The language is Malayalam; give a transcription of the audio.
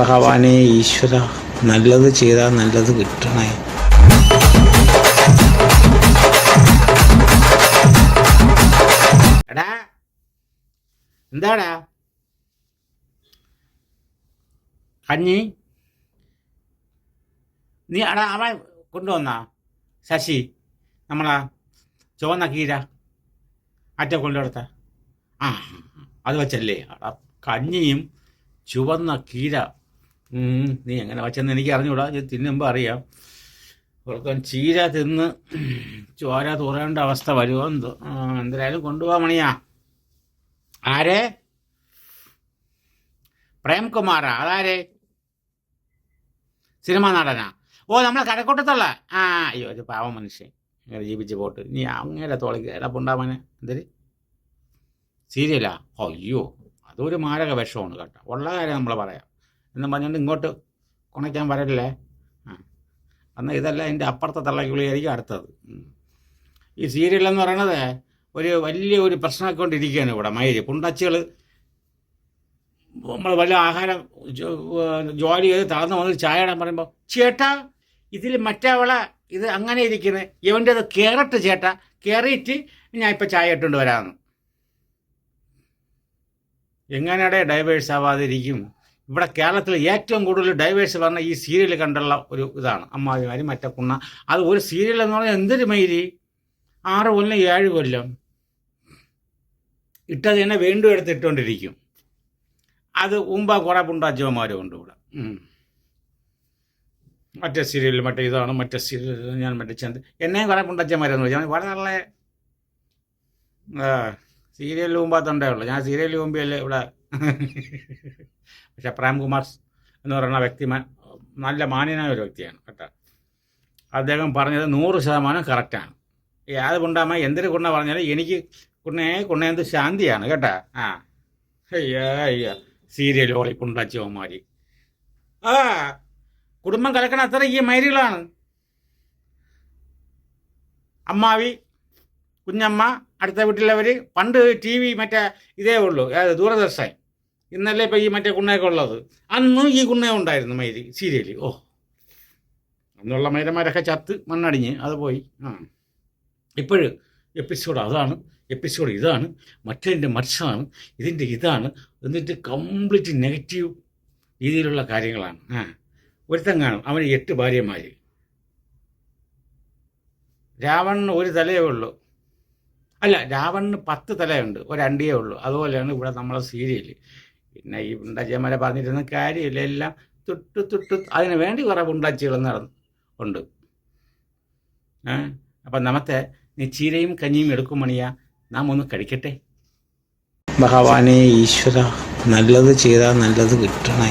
ഭഗവാനെ ഈശ്വര നല്ലത് ചെയ്താൽ നല്ലത് കിട്ടണേ. എടാ എന്താടാ? കഞ്ഞി? നീ അടാ അവൻ കൊണ്ടുവന്നാ? ശശി നമ്മളാ ചുവന്ന കീര അറ്റ കൊണ്ടുകൊടുത്ത. ആ അത് വെച്ചല്ലേ? കഞ്ഞിയും ചുവന്ന കീര നീ എങ്ങനെ വച്ചെന്ന് എനിക്ക് അറിഞ്ഞൂടാ. തിന്നുമ്പോൾ അറിയാം. ഉറക്കം ചീര തിന്ന് ചോര തുറയേണ്ട അവസ്ഥ വരുമോ എന്തോ. എന്തായാലും കൊണ്ടുപോവാ മണിയാ. ആരെ? പ്രേംകുമാറാ അതാരെ? സിനിമ നടനാ. ഓ നമ്മളെ കടക്കൂട്ടത്തുള്ള ആ അയ്യോ ഒരു പാവം മനുഷ്യൻ. ഇങ്ങനെ ജീവിച്ച് പോട്ട്. നീ അങ്ങനെ തോളിക്ക് ഇടപ്പുണ്ടാവാനെ എന്തര്? സീരിയലാ? അയ്യോ അതൊരു മാരക വിഷമാണ് കേട്ടോ. ഉള്ള കാര്യം നമ്മൾ പറയാം. എന്നും പറഞ്ഞുകൊണ്ട് ഇങ്ങോട്ട് കുണയ്ക്കാൻ വരല്ലേ? എന്നാൽ ഇതല്ല എന്റെ അപ്പുറത്തെ തള്ളക്കുള്ളിയായിരിക്കും അടുത്തത്. ഈ സീരിയൽ എന്ന് പറയണത് ഒരു വലിയ ഒരു പ്രശ്നമൊക്കെ കൊണ്ടിരിക്കുകയാണ് ഇവിടെ മയിൽ. പുണ്ടച്ചുകൾ നമ്മൾ വല്ല ആഹാരം ജോലി ചെയ്ത് തളർന്നു വന്ന് ചായ ഇടാൻ പറയുമ്പോൾ ചേട്ടാ ഇതിൽ മറ്റവളെ ഇത് അങ്ങനെ ഇരിക്കുന്നത് ഇവന്റെ അത് കയറട്ട് ചേട്ടാ. കയറിയിട്ട് ഞാൻ ഇപ്പം ചായ ഇട്ടുകൊണ്ട് വരാമെന്ന് എങ്ങനെയാടെ ഡൈവേഴ്സ് ആവാതിരിക്കും. ഇവിടെ കേരളത്തിൽ ഏറ്റവും കൂടുതൽ ഡൈവേഴ്സ് പറഞ്ഞ ഈ സീരിയൽ കണ്ടുള്ള ഒരു ഇതാണ്. അമ്മാവിമാരി മറ്റേ കുണ്ണ അത് ഒരു സീരിയൽ എന്ന് പറഞ്ഞാൽ എന്തൊരു മൈരി ആറ് കൊല്ലം ഏഴ് കൊല്ലം. ഇട്ടത് തന്നെ വീണ്ടും എടുത്ത് ഇട്ടുകൊണ്ടിരിക്കും അത് ഉമ്പ കുറേ പുണ്ടാച്ചവന്മാരും ഉണ്ട് ഇവിടെ മറ്റേ സീരിയൽ മറ്റേ ഇതാണ് മറ്റേ സീരിയൽ ഞാൻ മറ്റേ ചെന്ത് എന്നെയും കുറേ പുണ്ടച്ചന്മാരെന്ന് വെച്ചാൽ വളരെ നല്ല സീരിയലിൽ മുമ്പാത്തുണ്ടേ ഉള്ളു ഞാൻ സീരിയൽ മുമ്പിൽ ഇവിടെ പക്ഷെ പ്രേംകുമാർ എന്ന് പറയുന്ന വ്യക്തി നല്ല മാന്യനായ ഒരു വ്യക്തിയാണ് കേട്ടോ. അദ്ദേഹം പറഞ്ഞത് നൂറ് ശതമാനം കറക്റ്റാണ് യാത് കൊണ്ടാമ എന്തൊരു കുണ്ണ പറഞ്ഞാലും എനിക്ക് കുണ്ണേ കുണ്ണേന്ത് ശാന്തിയാണ് കേട്ടാ. ആ. അയ്യോ അയ്യോ. സീരിയൽ ഓളി കുണ്ടച്ചോമാരി ആ. കുടുംബം കലക്കണ ഈ മൈരികളാണ്. അമ്മാവി കുഞ്ഞമ്മ അടുത്ത വീട്ടിലവർ പണ്ട് ടി വി മറ്റേ ഇതേ ഉള്ളൂ അതായത് ദൂരദർശൻ. ഇന്നല്ലേ ഇപ്പം ഈ മറ്റേ കുണ്ണയൊക്കെ ഉള്ളത്. അന്ന് ഈ കുണ്ണ ഉണ്ടായിരുന്നു മൈരി സീരിയൽ ഓ. അന്നുള്ള മൈരന്മാരൊക്കെ ചത്ത് മണ്ണടിഞ്ഞ് അത് പോയി. ആ. ഇപ്പോഴും എപ്പിസോഡ് അതാണ് എപ്പിസോഡ് ഇതാണ് മറ്റേതിന്റെ മത്സരമാണ് ഇതിന്റെ ഇതാണ് എന്നിട്ട് കംപ്ലീറ്റ് നെഗറ്റീവ് രീതിയിലുള്ള കാര്യങ്ങളാണ്. ആ. ഒരുത്തൻ കാണും അവന് എട്ട് ഭാര്യമാർ രാവണന് ഒരു തലയേ ഉള്ളൂ. അല്ല രാവണന് പത്ത് തലയുണ്ട്. ഒരണ്ടിയേ ഉള്ളൂ. അതുപോലെയാണ് ഇവിടെ നമ്മളെ സീരിയൽ പിന്നെ ഈ പുണ്ടാച്ചിയന്മാരെ പറഞ്ഞിരുന്ന കാര്യമില്ല. എല്ലാം തൊട്ട് തൊട്ട് അതിന് വേണ്ടി കുറേ ഉണ്ടാച്ചികൾ നടന്നു. ഉണ്ട്. അപ്പം നമ്മത്തെ നീ ചീരയും കഞ്ഞിയും എടുക്കും മണിയാ. നാം ഒന്ന് കഴിക്കട്ടെ. ഭഗവാനെ ഈശ്വര നല്ലത് ചെയ്താൽ നല്ലത് കിട്ടണേ.